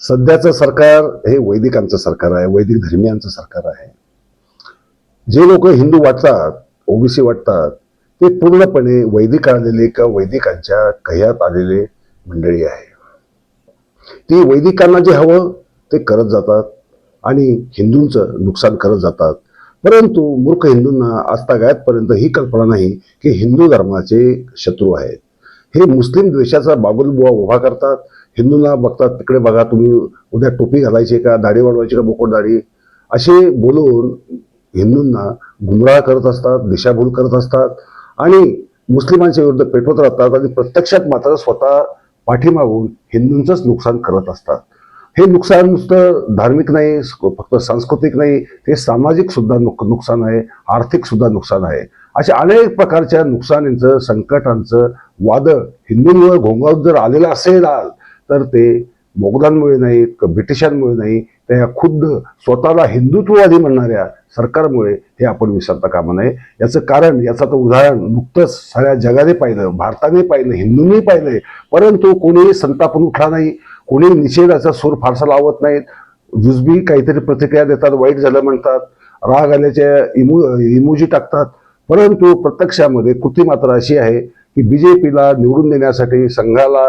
सध्याचं सरकार हे वैदिकांचं सरकार आहे वैदिक धर्मियांचं सरकार आहे. जे लोक हिंदू वाटतात ओबीसी वाटतात ते पूर्णपणे वैदिक आलेले किंवा वैदिकांच्या कह्यात आलेले मंडळी आहे. ती वैदिकांना जे हवं ते करत जातात आणि हिंदूंचं नुकसान करत जातात. परंतु मूर्ख हिंदूंना आजतागायतपर्यंत ही कल्पना नाही की हिंदू धर्माचे शत्रू आहेत. हे मुस्लिम द्वेषाचा बाबुलबुवा उभा करतात हिंदूंना बघतात तिकडे बघा तुम्ही उद्या टोपी घालायची का दाढी वाढवायची का बोकड दाढी? असे बोलून हिंदूंना गुमराह करत असतात दिशाभूल करत असतात. आणि मुस्लिमांच्या विरुद्ध पेटवत राहतात आणि प्रत्यक्षात मात्र स्वतः पाठीमागून हिंदूंचंच नुकसान करत असतात. हे नुकसान नुसतं धार्मिक नाही फक्त सांस्कृतिक नाही ते सामाजिक सुद्धा नुक नुकसान आहे आर्थिक सुद्धा नुकसान आहे. अशा अनेक प्रकारच्या नुकसानींचं संकटांचं वादळ हिंदूंवर घोंगावत जर आलेलं असेल तर ते मोगलांमुळे नाही ब्रिटिशांमुळे नाही त्या खुद्द स्वतःला हिंदुत्ववादी म्हणणाऱ्या सरकारमुळे हे आपण विसरता कामा नये. याचं कारण याचं तर उदाहरण नुकतंच सगळ्या जगाने पाहिलं भारताने पाहिलं हिंदूंनी पाहिलंय परंतु कोणीही संतापून उठला नाही कोणी निषेधाचा सूर फारसा लावत नाहीत. जुजबी काहीतरी प्रतिक्रिया देतात वाईट झालं म्हणतात राग आल्याच्या इमो इमोजी टाकतात. परंतु प्रत्यक्षामध्ये कृती मात्र अशी आहे की बीजेपीला निवडून देण्यासाठी संघाला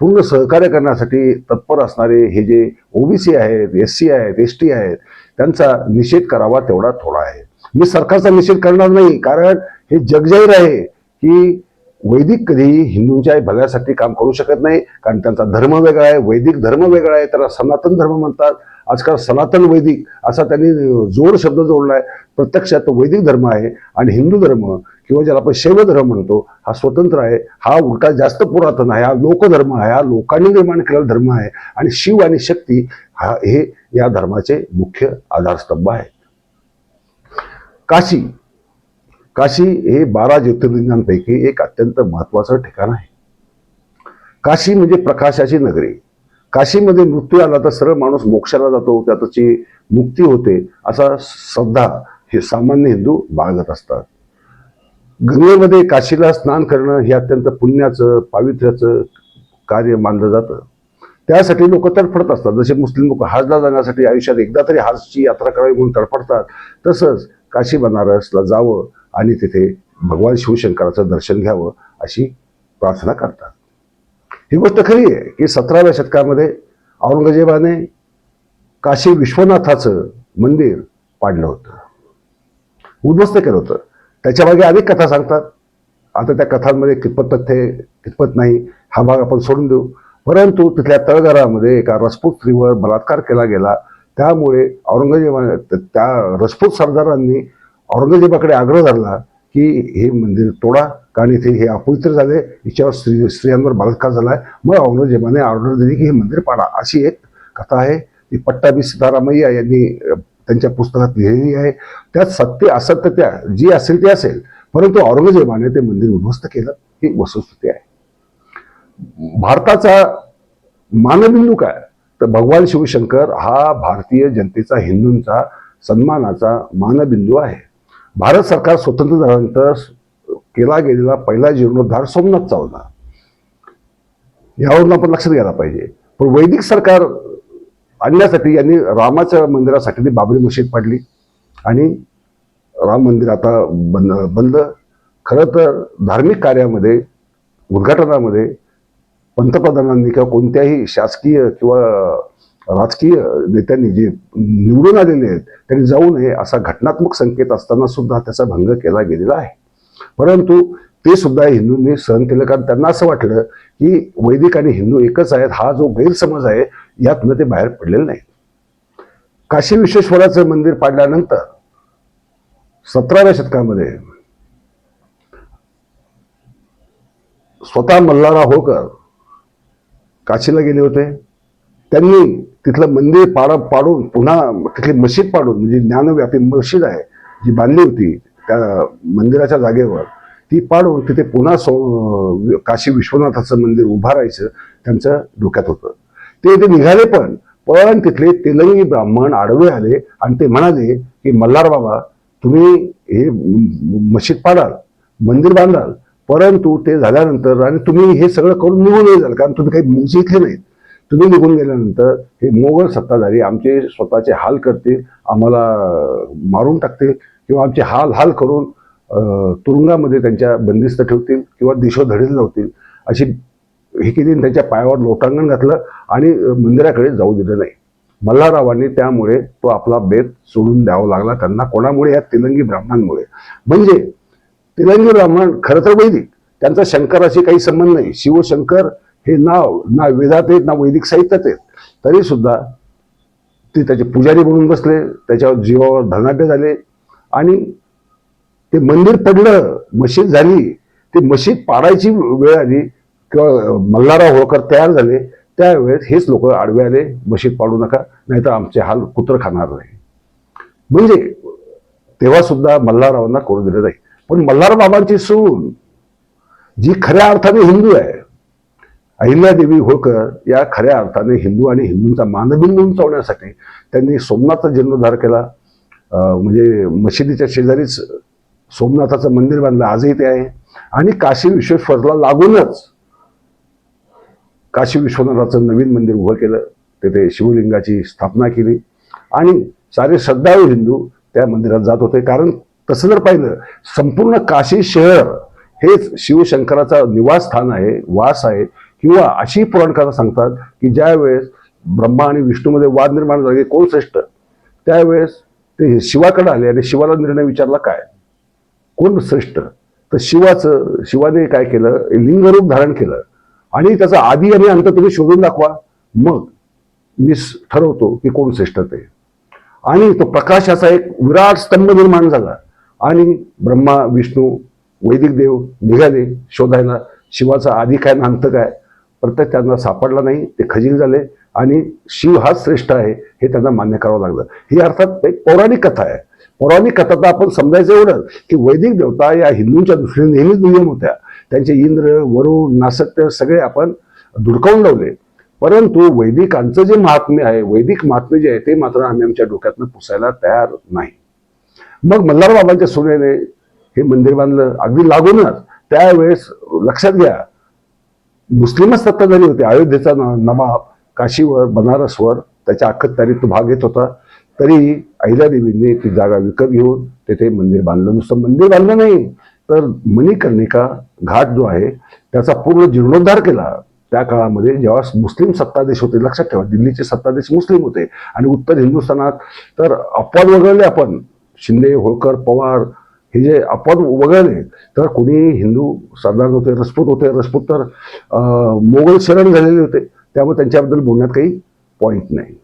पूर्ण सहकार्य करण्यासाठी तत्पर असणारे हे जे ओबीसी आहेत एस सी आहेत एस टी आहेत त्यांचा निषेध करावा तेवढा थोडा आहे. मी सरकारचा निषेध करणार नाही कारण हे जगजाहीर आहे की वैदिक कधीही हिंदूंच्या भल्यासाठी काम करू शकत नाही कारण त्यांचा धर्म वेगळा आहे वैदिक धर्म वेगळा आहे त्याला सनातन धर्म म्हणतात. आजकाल सनातन वैदिक असा त्यांनी जोड शब्द जोडला आहे प्रत्यक्षात तो वैदिक धर्म आहे आणि हिंदू धर्म किंवा ज्याला आपण शैव धर्म म्हणतो हा स्वतंत्र आहे हा उलटा जास्त पुरातन आहे हा लोकधर्म आहे हा लोकांनी निर्माण केलेला धर्म आहे आणि शिव आणि शक्ती हा हे या धर्माचे मुख्य आधारस्तंभ आहेत. काशी काशी हे बारा ज्योतिर्लिंगांपैकी एक अत्यंत महत्वाचं ठिकाण आहे. काशी म्हणजे प्रकाशाची नगरी. काशीमध्ये मृत्यू आला तर सरळ माणूस मोक्षाला जातो त्याची मुक्ती होते असा श्रद्धा हे सामान्य हिंदू बाळगत असतात. गंगेमध्ये काशीला स्नान करणं हे अत्यंत पुण्याचं पावित्र्याचं कार्य मानलं जातं. त्यासाठी लोक तडफडत असतात. जसे मुस्लिम लोक हजला जाण्यासाठी आयुष्यात एकदा तरी हजची यात्रा करावी म्हणून तडफडतात तसंच काशी बनारसला जावं आणि तिथे भगवान शिवशंकराचं दर्शन घ्यावं अशी प्रार्थना करतात. ही गोष्ट खरी आहे की सतराव्या शतकामध्ये औरंगजेबाने काशी विश्वनाथाचं मंदिर पाडलं होतं. उद्ध्वस्त केलं होतं. त्याच्यामागे अनेक कथा सांगतात. आता त्या कथांमध्ये कितपत तथ्य कितपत नाही हा भाग आपण सोडून देऊ. परंतु तिथल्या तळघरामध्ये एका रसपूत स्त्रीवर बलात्कार केला गेला. त्यामुळे औरंगजेबाने त्या रसपूत सरदारांनी औरंगजेबाकडे आग्रह धरला की हे मंदिर तोडा कारण इथे हे अपवित्र झाले. हिच्यावर स्त्री स्त्रियांवर बलात्कार आहे मग औरंगजेबाने ऑर्डर दिली की हे मंदिर पाडा. अशी एक कथा आहे. ती पट्टाभी सीतारामय्या यांनी त्यांच्या पुस्तकात लिहिलेली आहे. त्यात सत्य असत्यत्या जी असेल ती असेल. परंतु औरंगजेबाने ते मंदिर उद्ध्वस्त केलं. ही वस्तुस्थिती आहे. भारताचा मानबिंदू काय? तर भगवान शिवशंकर हा भारतीय जनतेचा हिंदूंचा सन्मानाचा मानबिंदू आहे. भारत सरकार स्वतंत्र झाल्यानंतर केला गेलेला पहिला जीर्णोद्धार सोमनाथचा होता. यावरून आपण लक्षात घ्यायला पाहिजे. पण वैदिक सरकार आणण्यासाठी यांनी रामाच्या मंदिरासाठी ती बाबरी मशीद पाडली. आणि राम मंदिर आता बंद बंद. खरं तर धार्मिक कार्यामध्ये उद्घाटनामध्ये पंतप्रधानांनी किंवा कोणत्याही शासकीय किंवा राजकीय नेत्यांनी जे निवडून आलेले आहेत त्यांनी जाऊ नये असा घटनात्मक संकेत असताना सुद्धा त्याचा भंग केला गेलेला आहे. परंतु ते सुद्धा हिंदूंनी सहन केलं कारण त्यांना असं वाटलं की वैदिक आणि हिंदू एकच आहेत हा जो गैरसमज आहे यातनं ते बाहेर पडलेले नाही काशी विश्वेश्वराचं मंदिर पाडल्यानंतर सतराव्या शतकामध्ये स्वतः मल्हारा होकर काशीला गेले होते. त्यांनी तिथलं मंदिर पाड पाडून पुन्हा तिथली मशीद पाडून म्हणजे ज्ञानव्यापी मशीद आहे जी बांधली होती त्या मंदिराच्या जागेवर ती पाडून तिथे पुन्हा सो काशी विश्वनाथाचं मंदिर उभारायचं त्यांचं डोक्यात होतं. ते इथे निघाले पण पण तिथले तेलंगी ब्राह्मण आडवे आले आणि ते म्हणाले की मल्हार बाबा तुम्ही हे मशीद पाडाल मंदिर बांधाल परंतु ते झाल्यानंतर आणि तुम्ही हे सगळं करून निघून जाल कारण तुम्ही काही मुंशी इथले नाहीत. तुम्ही निघून गेल्यानंतर हे मोगल सत्ताधारी आमचे स्वतःचे हाल करतील आम्हाला मारून टाकतील किंवा आमचे हाल हाल करून तुरुंगामध्ये त्यांच्या बंदिस्त ठेवतील किंवा दिशोधडीत लावतील अशी हे केली त्यांच्या पायावर लोटांगण घातलं आणि मंदिराकडे जाऊ दिलं नाही. मल्हाररावांनी त्यामुळे तो आपला बेत सोडून द्यावा लागला त्यांना कोणामुळे? या तिलंगी ब्राह्मणांमुळे. म्हणजे तिलंगी ब्राह्मण खरं तर वैदिक त्यांचा शंकराशी काही संबंध नाही. शिवशंकर हे नाव ना वेदात आहेत ना वैदिक साहित्यात आहेत. तरी सुद्धा ते त्याचे पुजारी बनून बसले त्याच्यावर जीवावर धनाट्य झाले. आणि ते मंदिर पडलं मशीद झाली. ती मशीद पाडायची वेळ आली किंवा मल्हारराव होळकर तयार झाले. त्यावेळेस हेच लोक आडवे आले मशीद पाडू नका नाहीतर आमचे हाल कुत्र खाणार नाही. म्हणजे तेव्हा सुद्धा मल्हाररावांना करू दिलं नाही. पण मल्हार बाबांची सून जी खऱ्या अर्थाने हिंदू आहे अहिल्यादेवी होळकर या खऱ्या अर्थाने हिंदू आणि हिंदूंचा मानबिंदू उंचावण्यासाठी त्यांनी सोमनाथचा जीर्णोद्धार केला. म्हणजे मशिदीच्या शेजारीच सोमनाथाचं मंदिर बांधलं. आजही ते आहे. आणि काशी विश्वेश्वरला लागूनच काशी विश्वनाथाचं नवीन मंदिर उभं केलं. तेथे शिवलिंगाची स्थापना केली. आणि सारे श्रद्धाळू हिंदू त्या मंदिरात जात होते. कारण तसं जर पाहिलं संपूर्ण काशी शहर हेच शिवशंकराचा निवासस्थान आहे वास आहे. किंवा अशी पुराणकथा सांगतात की ज्यावेळेस ब्रह्मा आणि विष्णूमध्ये वाद निर्माण झाले कोण श्रेष्ठ? त्यावेळेस ते शिवाकडे आले आणि शिवाला निर्णय विचारला काय? कोण श्रेष्ठ? तर शिवाचं शिवाने काय केलं? लिंगरूप धारण केलं. आणि त्याचा आधी आणि अंत तुम्ही शोधून दाखवा. मग मी ठरवतो की कोण श्रेष्ठ ते. आणि तो प्रकाशाचा एक विराट स्तंभ निर्माण झाला. आणि ब्रह्मा विष्णू वैदिक देव निघाले शोधायला. शिवाचा आधी काय ना अंत काय? प्रत्येक त्यांना सापडला नाही ते खजील झाले आणि शिव हाच श्रेष्ठ आहे हे त्यांना मान्य करावं लागलं. ही अर्थात एक पौराणिक कथा आहे. पौराणिक कथा तर आपण समजायचं एवढं की वैदिक देवता या हिंदूंच्या दृष्टीने नेहमीच दुय्यम होत्या. त्यांचे इंद्र वरुण नासत्य सगळे आपण धुडकावून लावले. परंतु वैदिकांचं जे महात्म्य आहे वैदिक महात्म्य जे आहे ते मात्र आम्ही आमच्या डोक्यातनं पुसायला तयार नाही. मग मल्हार बाबांच्या सुनेने हे मंदिर बांधलं. अगदी लागूनच त्यावेळेस लक्षात घ्या मुस्लिमच सत्ताधारी होते. अयोध्येचा नवाब काशीवर बनारसवर त्याच्या अखत्यारीत तो भाग घेत होता. तरी अहिल्यादेवींनी ती जागा विकत घेऊन तेथे मंदिर बांधलं. नुसतं मंदिर बांधलं नाही तर मणिकर्णिका घाट जो आहे त्याचा पूर्ण जीर्णोद्धार केला. त्या काळामध्ये जेव्हा मुस्लिम सत्ताधीश होते लक्षात ठेवा दिल्लीचे सत्ताधीश मुस्लिम होते आणि उत्तर हिंदुस्थानात तर अपवाद वगळले आपण. शिंदे होळकर पवार हे जे अपवाद वगळले तर कोणी हिंदू सरदार होते रजपूत होते रजपूत तर मोगल शरण झालेले होते त्यामुळे त्यांच्याबद्दल बोलण्यात काही पॉईंट नाही.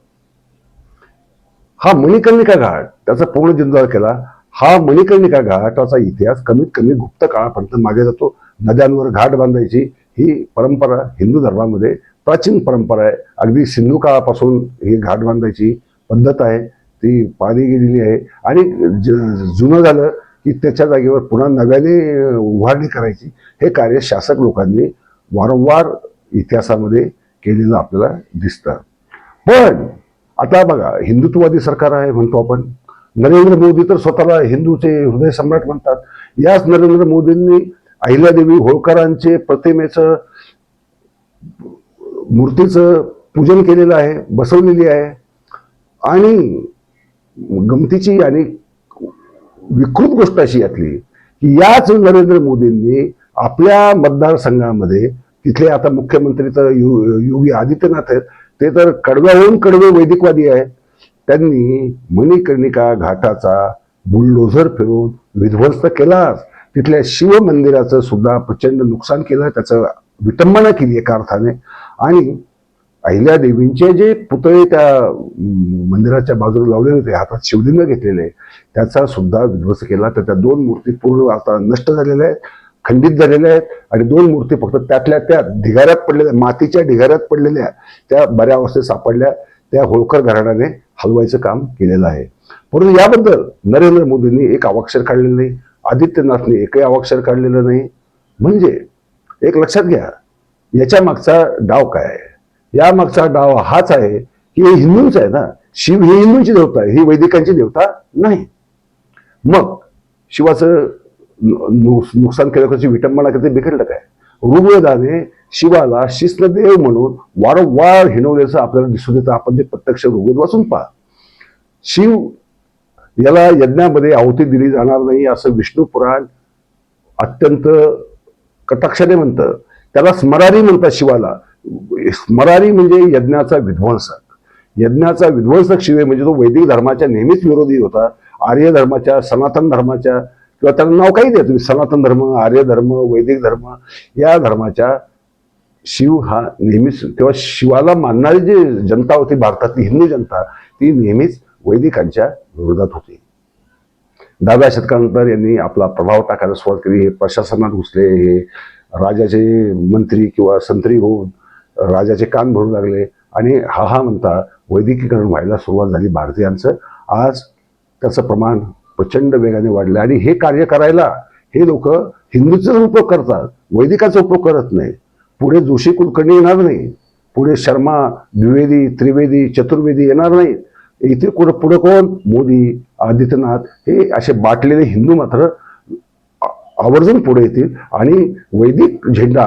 हा मणिकर्णिका घाट त्याचा पूर्ण जीर्णोद्धार केला. हा मणिकर्णिका घाटाचा इतिहास कमीत कमी गुप्त काळापर्यंत मागे जातो. नद्यांवर घाट बांधायची ही परंपरा हिंदू धर्मामध्ये प्राचीन परंपरा आहे. अगदी सिंधू काळापासून ही घाट बांधायची पद्धत आहे. ती पाळली गेलेली आहे. आणि ज- जुनं झालं की त्याच्या जागेवर पुन्हा नव्याने उभारणी करायची. हे कार्य शासक लोकांनी वारंवार इतिहासामध्ये केलेलं आपल्याला दिसतं. पण आता बघा हिंदुत्ववादी सरकार आहे म्हणतो आपण. नरेंद्र मोदी तर स्वतःला हिंदूचे हृदय सम्राट म्हणतात. याच नरेंद्र मोदींनी अहिल्यादेवी होळकरांचे प्रतिमेचं मूर्तीचं पूजन केलेलं आहे बसवलेली आहे. आणि गमतीची आणि विकृत गोष्ट अशी यातली की याच नरेंद्र मोदींनी आपल्या मतदारसंघामध्ये तिथले आता मुख्यमंत्री तर योगी आदित्यनाथ आहेत ते तर कडव्याहून कडवे वैदिकवादी आहेत. त्यांनी मणिकर्णिका घाटाचा बुलडोझर फिरून विध्वंस केलाच. तिथल्या शिव मंदिराचं सुद्धा प्रचंड नुकसान केलं त्याचं विटंबना केली एका अर्थाने. आणि अहिल्या देवींचे जे पुतळे त्या मंदिराच्या बाजूला लावलेले होते हातात शिवलिंग घेतलेले त्याचा सुद्धा विध्वंस केला. तर त्या दोन मूर्ती पूर्ण आता नष्ट झालेल्या आहेत खंडित झालेल्या आहेत आणि दोन मूर्ती फक्त त्यातल्या त्या ढिगाऱ्यात पडलेल्या मातीच्या ढिगाऱ्यात पडलेल्या त्या बऱ्या अवस्थेत सापडल्या. त्या होळकर घराण्याने हलवायचं काम केलेलं आहे. परंतु याबद्दल नरेंद्र मोदींनी एक अवाक्षर काढलेलं नाही आदित्यनाथने एकही अवाक्षर काढलेलं नाही. म्हणजे एक लक्षात घ्या याच्या मागचा डाव काय आहे? या मागचा डाव हाच आहे की हे हिंदूंच आहे ना? शिव ही हिंदूंची देवता आहे ही वैदिकांची देवता नाही. मग शिवाचं नुकसान केलं विटंबना करते बिघडलं काय? ऋग्वेदाने शिवाला शिष्णदेव म्हणून वारंवार हिणवल्याचं आपल्याला दिसून येतं. आपण ते प्रत्यक्ष ऋग्वेद वाचून पहा. शिव याला यज्ञामध्ये आहुती दिली जाणार नाही असं विष्णू पुराण अत्यंत कटाक्षाने म्हणतं. त्याला स्मरारी म्हणतात शिवाला. स्मरारी म्हणजे यज्ञाचा विध्वंसक. यज्ञाचा विध्वंसक शिवे म्हणजे तो वैदिक धर्माच्या नेहमीच विरोधी होता. आर्य धर्माच्या सनातन धर्माच्या किंवा त्यांना नाव काही द्या तुम्ही सनातन धर्म आर्य धर्म वैदिक धर्म या धर्माच्या शिव हा नेहमीच किंवा शिवाला मानणारी जी जनता होती भारतातली हिंदू जनता ती नेहमीच वैदिकांच्या विरोधात होती. दहाव्या शतकानंतर यांनी आपला प्रभाव टाकायला सुरुवात केली. हे प्रशासनात घुसले हे राजाचे मंत्री किंवा संत्री होऊन राजाचे कान भरू लागले आणि हा हा म्हणता वैदिकीकरण व्हायला सुरुवात झाली भारतीयांचं. आज त्याचं प्रमाण प्रचंड वेगाने वाढलं आणि हे कार्य करायला हे लोक हिंदूचा उपयोग करतात वैदिकाचा उपयोग करत नाही पुढे जोशी कुलकर्णी येणार नाही पुढे शर्मा द्विवेदी त्रिवेदी चतुर्वेदी येणार नाहीत. इथे कुठं पुढे कोण? मोदी आदित्यनाथ हे असे बाटलेले हिंदू मात्र आवर्जून पुढे येतील आणि वैदिक झेंडा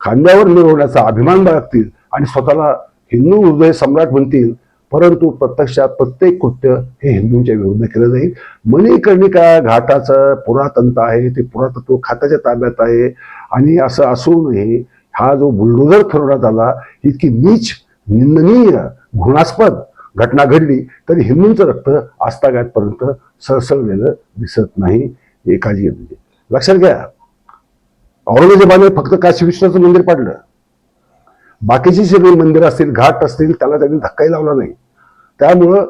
खांद्यावर मिरवण्याचा अभिमान बाळगतील आणि स्वतःला हिंदू हृदय सम्राट म्हणतील. परंतु प्रत्यक्षात प्रत्येक कृत्य हे हिंदूंच्या विरुद्ध केलं जाईल. मणिकर्णिका घाटाचं पुरातंत्र आहे ते पुरातत्व खात्याच्या ताब्यात आहे. आणि असं असूनही हा जो बुलडोझर ठरवण्यात आला इतकी नीच निंदनीय घृणास्पद घटना घडली तरी हिंदूंचं रक्त आस्थागायतपर्यंत सळसळलेलं दिसत नाही. हे काळजी लक्षात घ्या. औरंगजेबाने फक्त काशी विश्वनाथचं मंदिर पाडलं. बाकीची सगळी मंदिरं असतील घाट असतील त्याला त्यांनी धक्काही लावला नाही. त्यामुळं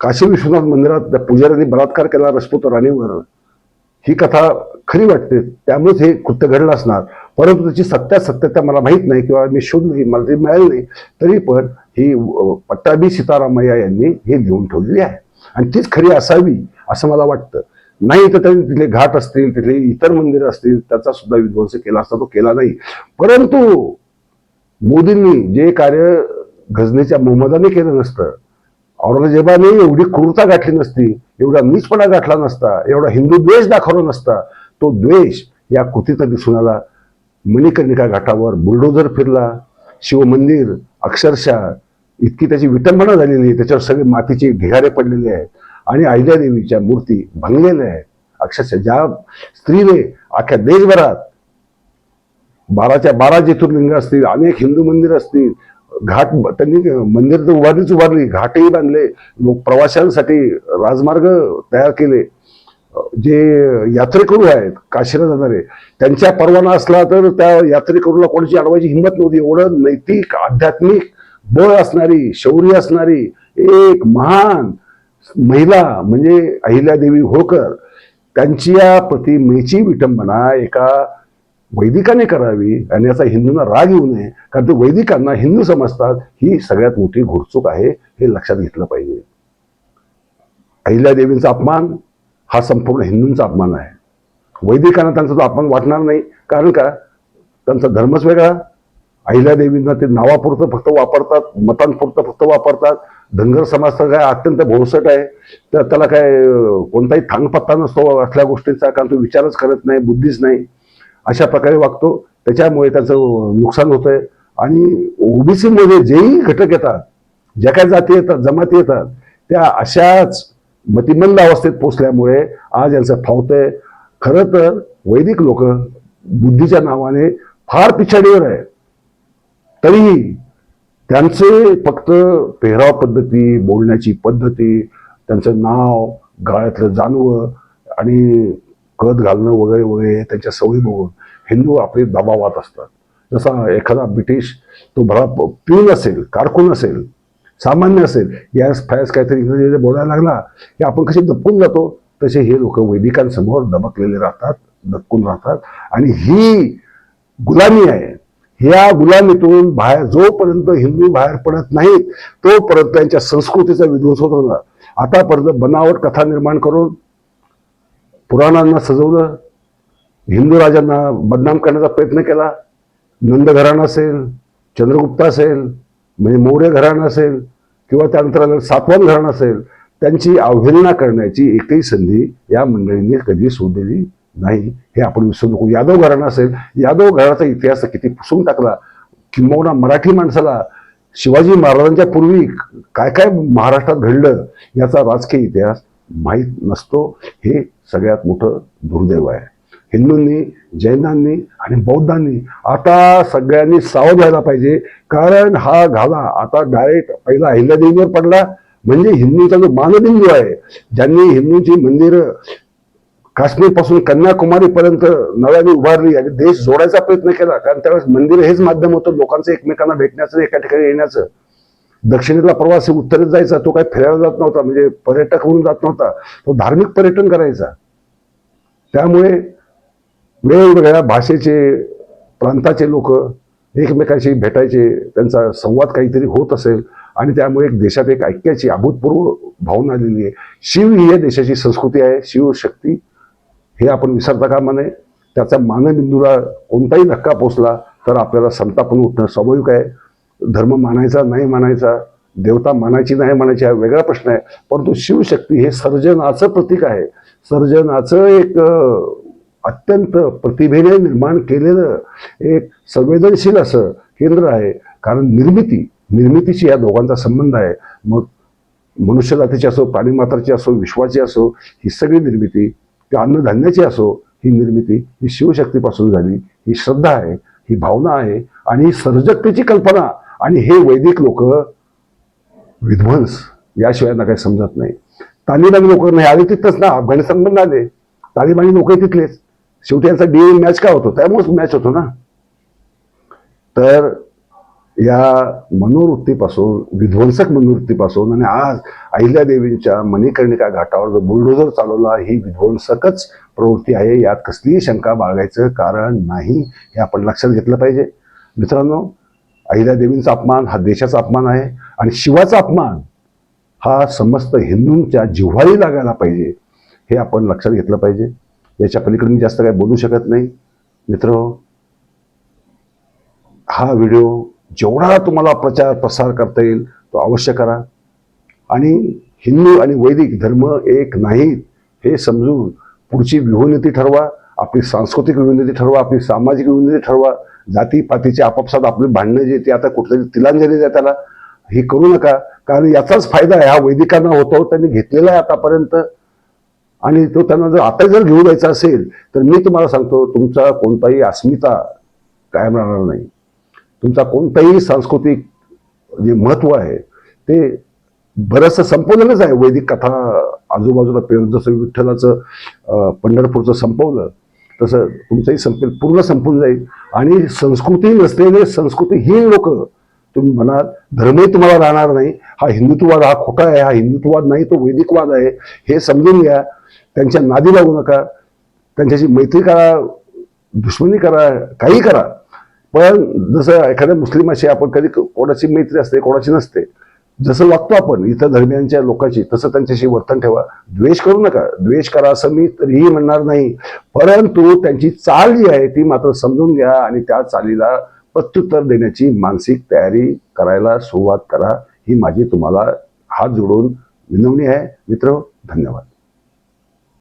काशी विश्वनाथ मंदिरात त्या पुजाऱ्यांनी बलात्कार केला रजपूत राणीवर. ही कथा खरी वाटते. त्यामुळेच हे कृत्य घडलं असणार. परंतु त्याची सत्या सत्यता मला माहीत नाही किंवा मी शोधली मला ते मिळाली नाही. तरी पण ही पट्टाबी सीतारामय्या यांनी हे लिहून ठेवलेली आहे. आणि तीच खरी असावी असं मला वाटतं. नाही तर त्यांनी तिथले घाट असतील तिथले इतर मंदिरं असतील त्याचा सुद्धा विध्वंस केला असता तो केला नाही. परंतु मोदींनी जे कार्य गजनेच्या मोहम्मदाने केलं नसतं औरंगजेबाने एवढी क्रूरता गाठली नसती एवढा नीचपणा गाठला नसता एवढा हिंदू द्वेष दाखवला नसता तो द्वेष या कृतीत दिसून आला. मणिकर्णिका घाटावर बुलडोझर फिरला. शिवमंदिर अक्षरशः इतकी त्याची विटंबना झालेली आहे त्याच्यावर सगळे मातीचे ढिगारे पडलेले आहेत. आणि अहिल्यादेवीच्या मूर्ती बनलेल्या आहेत. अक्षरशः ज्या स्त्रीने अख्ख्या देशभरात बाराच्या बारा ज्योतिर्लिंग असतील अनेक हिंदू मंदिर असतील घाट त्यांनी मंदिर तर उभारलीच उभारली घाटही बांधले लोक प्रवाशांसाठी राजमार्ग तयार केले. जे यात्रेकरू आहेत काशीला जाणारे त्यांच्या परवाना असला तर त्या यात्रेकरूला कोणाची अडवायची हिंमत नव्हती. एवढं नैतिक आध्यात्मिक बळ असणारी शौर्य असणारी एक महान महिला म्हणजे अहिल्यादेवी होळकर त्यांची या प्रतिमेची विटंबना एका वैदिकाने करावी आणि याचा हिंदूंना राग येऊ नये कारण ते वैदिकांना हिंदू समजतात ही सगळ्यात मोठी घुरचूक आहे हे लक्षात घेतलं पाहिजे. अहिल्यादेवींचा अपमान हा संपूर्ण हिंदूंचा अपमान आहे. वैदिकांना त्यांचा तो अपमान वाटणार नाही कारण का? त्यांचा धर्मच वेगळा. अहिल्यादेवींना ते नावापुरतं फक्त वापरतात मतांपुरतं फक्त वापरतात धनगर समाज तर काय अत्यंत भोसट आहे. तर त्याला काय कोणताही थांगपत्ता नसतो असल्या गोष्टींचा कारण तो विचारच करत नाही बुद्धीच नाही. अशा प्रकारे वागतो. त्याच्यामुळे त्याचं नुकसान होतंय. आणि ओबीसीमध्ये जेही घटक येतात ज्या काय जाती येतात जमाती येतात त्या अशाच मतिमंद अवस्थेत पोचल्यामुळे आज यांचं फावतंय. खरं तर वैदिक लोक बुद्धीच्या नावाने फार पिछाडीवर आहे तरीही त्यांचे फक्त पेहराव पद्धती बोलण्याची पद्धती त्यांचं नाव गाळ्यातलं जानवं आणि कद घालणं वगैरे वगैरे त्यांच्या सवयी बघून हिंदू आपले दबावात असतात. जसा एखादा ब्रिटिश तो भला पिऊन असेल कारकून असेल सामान्य असेल यास फॅस काहीतरी इंग्रजीमध्ये बोलायला लागला की आपण कसे दबकून जातो? तसे हे लोक वैदिकांसमोर दबकलेले राहतात दबकून राहतात आणि ही गुलामी आहे. ह्या गुलामीतून बाहेर जोपर्यंत हिंदू बाहेर पडत नाहीत तोपर्यंत त्यांच्या संस्कृतीचा विध्वंस होत होता. आतापर्यंत बनावट कथा निर्माण करून पुराणांना सजवलं हिंदू राजांना बदनाम करण्याचा प्रयत्न केला नंद घराणं असेल चंद्रगुप्त असेल म्हणजे मौर्य घराणं असेल किंवा त्यानंतर सातवन सातवान घराणं असेल त्यांची अवहेलना करण्याची एकही संधी या मंडळींनी कधी सोडलेली नाही हे आपण विसरू नको. यादव घराणं असेल यादव घराचा इतिहास किती पुसून टाकला किंबहुना मराठी माणसाला शिवाजी महाराजांच्या पूर्वी काय काय महाराष्ट्रात घडलं याचा राजकीय इतिहास माहीत नसतो. हे सगळ्यात मोठं दुर्दैव आहे. हिंदूंनी जैनांनी आणि बौद्धांनी आता सगळ्यांनी सावध व्हायला पाहिजे. कारण हा घाला आता डायरेक्ट पहिला अहिल्यादेवीवर पडला. म्हणजे हिंदूचा जो मानबिंदू आहे ज्यांनी हिंदूंची मंदिरं काश्मीरपासून कन्याकुमारी पर्यंत नव्याने उभारली आणि देश जोडायचा प्रयत्न केला. कारण त्यावेळेस मंदिर हेच माध्यम होतं. लोकांचं एकमेकांना भेटण्याचं एका ठिकाणी येण्याचं. दक्षिणेतला प्रवासी उत्तरेत जायचा तो काही फिरायला जात नव्हता. म्हणजे पर्यटक होऊन जात नव्हता. तो धार्मिक पर्यटन करायचा. त्यामुळे वेगवेगळ्या भाषेचे प्रांताचे लोक एकमेकांशी भेटायचे त्यांचा संवाद काहीतरी होत असेल. आणि त्यामुळे एक देशात एक ऐक्याची अभूतपूर्व भावना आलेली आहे. शिव ही या देशाची संस्कृती आहे. शिवशक्ती हे आपण विसरता कामा नये त्याचा मानबिंदूला कोणताही धक्का पोचला तर आपल्याला संतापून उठणं स्वाभाविक आहे. धर्म मानायचा नाही मानायचा देवता मानायची नाही मानायची हा वेगळा प्रश्न आहे. परंतु शिवशक्ती हे सर्जनाचं प्रतीक आहे. सर्जनाचं एक अत्यंत प्रतिभेने निर्माण केलेलं एक संवेदनशील असं केंद्र आहे. कारण निर्मिती निर्मितीशी या दोघांचा संबंध आहे. मग मनुष्य जातीची असो प्राणीमात्राची असो विश्वाची असो ही सगळी निर्मिती किंवा अन्नधान्याची असो ही निर्मिती ही शिवशक्तीपासून झाली ही श्रद्धा आहे ही भावना आहे आणि ही सर्जकतेची कल्पना आणि हे वैदिक लोक विध्वंस याशिवाय ना काही समजत नाही. तालिबानी लोक नाही आले तिथंच ना अफगाणिस्तान आले तालिबानी लोक तिथलेच. शेवटी यांचा डीएम मॅच का होतो? त्यामुळेच मॅच होतो ना. तर या मनोवृत्तीपासून विध्वंसक मनोवृत्तीपासून आणि आज अहिल्यादेवींच्या मणिकर्णिका घाटावर जो बुलडोझर चालवला ही विध्वंसकच प्रवृत्ती आहे. यात कसलीही शंका बाळगायचं कारण नाही हे आपण लक्षात घेतलं पाहिजे. मित्रांनो अहिल्यादेवींचा अपमान हा देशाचा अपमान आहे आणि शिवाचा अपमान हा समस्त हिंदूंच्या जिव्हाळी लागायला पाहिजे हे आपण लक्षात घेतलं पाहिजे. याच्या पलीकडे मी जास्त काही बोलू शकत नाही. मित्र हा व्हिडिओ जेवढा तुम्हाला प्रचार प्रसार करता येईल तो अवश्य करा. आणि हिंदू आणि वैदिक धर्म एक नाहीत हे समजून पुढची विहोनिती ठरवा आपली सांस्कृतिक विहोनिती ठरवा आपली सामाजिक विहोनिती ठरवा जातीपातीचे आपापसात आपली भांडणं जे ते आता कुठल्याही तिलांजली द्या त्याला. हे करू नका कारण याचाच फायदा आहे. हा वैदिकांना होतो त्यांनी घेतलेला आहे आतापर्यंत. आणि तो त्यांना जर आता जर घेऊन जायचा असेल तर मी तुम्हाला सांगतो तुमचा कोणताही अस्मिता कायम राहणार नाही. तुमचा कोणताही सांस्कृतिक जे महत्त्व आहे ते बरंचसं संपवलेलंच आहे. वैदिक कथा आजूबाजूला पेरून जसं विठ्ठलाचं पंढरपूरचं संपवलं तसं तुमचंही संपेल पूर्ण संपून जाईल. आणि संस्कृती नसलेले संस्कृतीहीन लोक तुम्ही म्हणाल धर्मही तुम्हाला राहणार नाही. हा हिंदुत्ववाद हा खोटा आहे हा हिंदुत्ववाद नाही तो वैदिकवाद आहे. हे समजून घ्या. त्यांच्या नादी लागू नका. त्यांच्याशी मैत्री करा दुश्मनी करा काही करा. पण जसं एखाद्या मुस्लिमाशी आपण कधी कोणाची मैत्री असते कोणाची नसते जसं वागतो आपण इतर धर्मियांच्या लोकांशी तसं त्यांच्याशी वर्तन ठेवा. द्वेष करू नका. द्वेष करा असं मी तरीही म्हणणार नाही. परंतु त्यांची चाल जी आहे ती मात्र समजून घ्या आणि त्या चालीला प्रत्युत्तर देण्याची मानसिक तयारी करायला सुरुवात करा. ही माझी तुम्हाला हात जोडून विनवणी आहे. मित्र धन्यवाद.